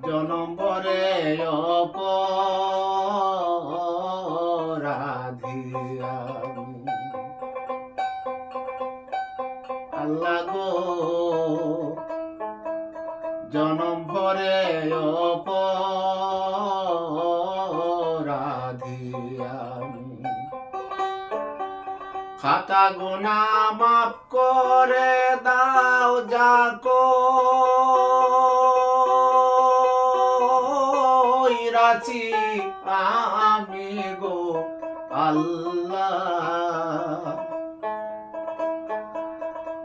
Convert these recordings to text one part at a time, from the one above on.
জনম্বরে অপরাধী আমি আল্লাহ গো জনম ভরে অপরাধী আমি খাতা গোনা মাফ করে দাও যাকো রাচি আমি গো আল্লাহ।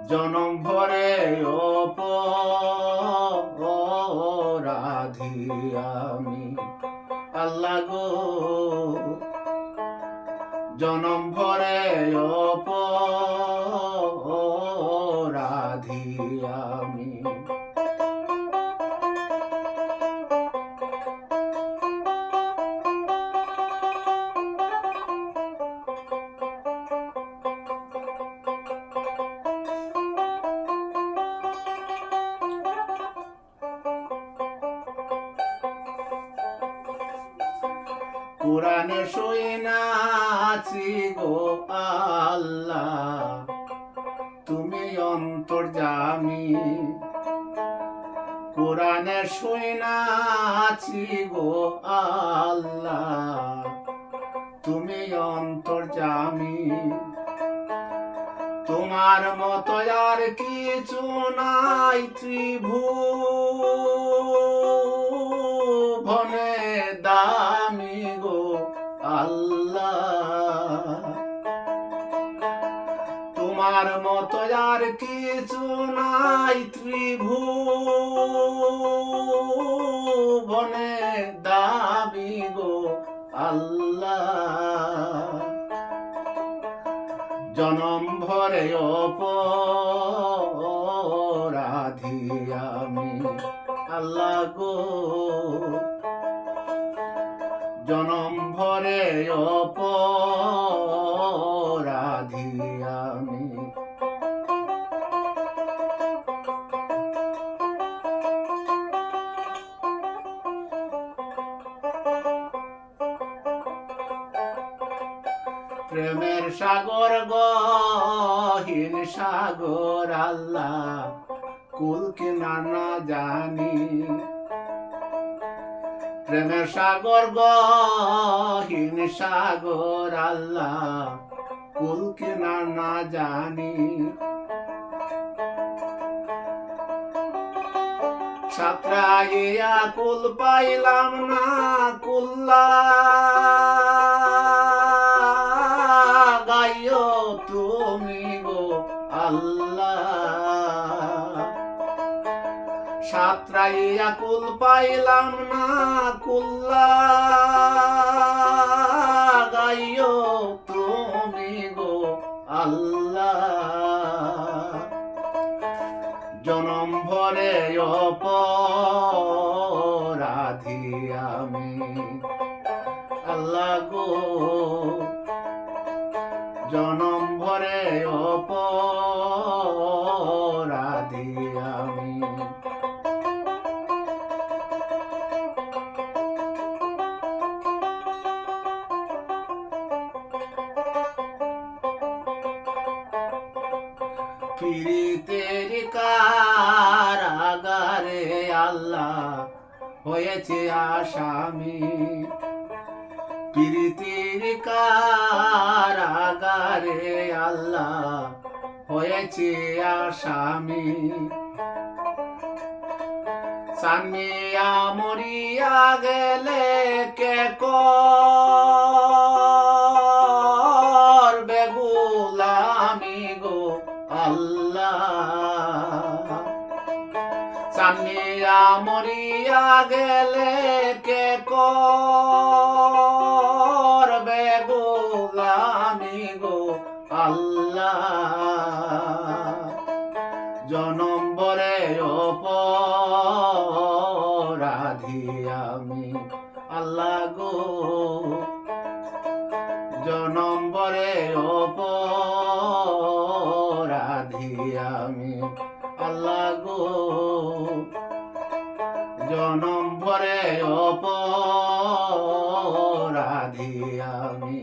জনম ভরে অপরাধী আমি। আল্লাহ গো। জনম ভরে অপরাধী আমি। কোরআনে শুই নাছি গো আল্লাহ। তুমি অন্তর্জামি কোরআনে শুই নাছি গো আল্লাহ। তুমি অন্তর্জামি তোমার মতো আর কিছু নাই ত্রিভুবনে মতো আর কিছু নাই, ত্রিভুবনে দাবি গো আল্লাহ। জনম ভরে অপরাধী আমি, আল্লাহ গো। জনম ভরে অপরাধী আমি। প্রেমের সাগর গহীন সাগর আল্লাহ, কুল কিনার না জানি। প্রেমের সাগর গহীন সাগর আল্লাহ কুল কিনার না জানি। সাতরাইয়া কুল পাইলাম না কুল্লা। গাইও তুমি গো আল্লাহ। সাতরাইয়া কুল পাইলাম না কুল্লা। গাইও তুমি আল্লাহ। জনম ভরে অপরাধী আমি। আল্লাহ গো পীড়িতের কারাগারে আল্লাহ হয়েছে আসামি। পীড়িতের কারাগারে আল্লাহ হয়েছে আসামি। সামিয়া মরিয়া গেলে কে করবে সামিয়া মরিয়া গেলে কে করবে গুলামি গো আল্লাহ? জনম বরে অপরাধী আমি আল্লাহ গো আল্লাহ গো জনম ভরে অপরাধী আমি।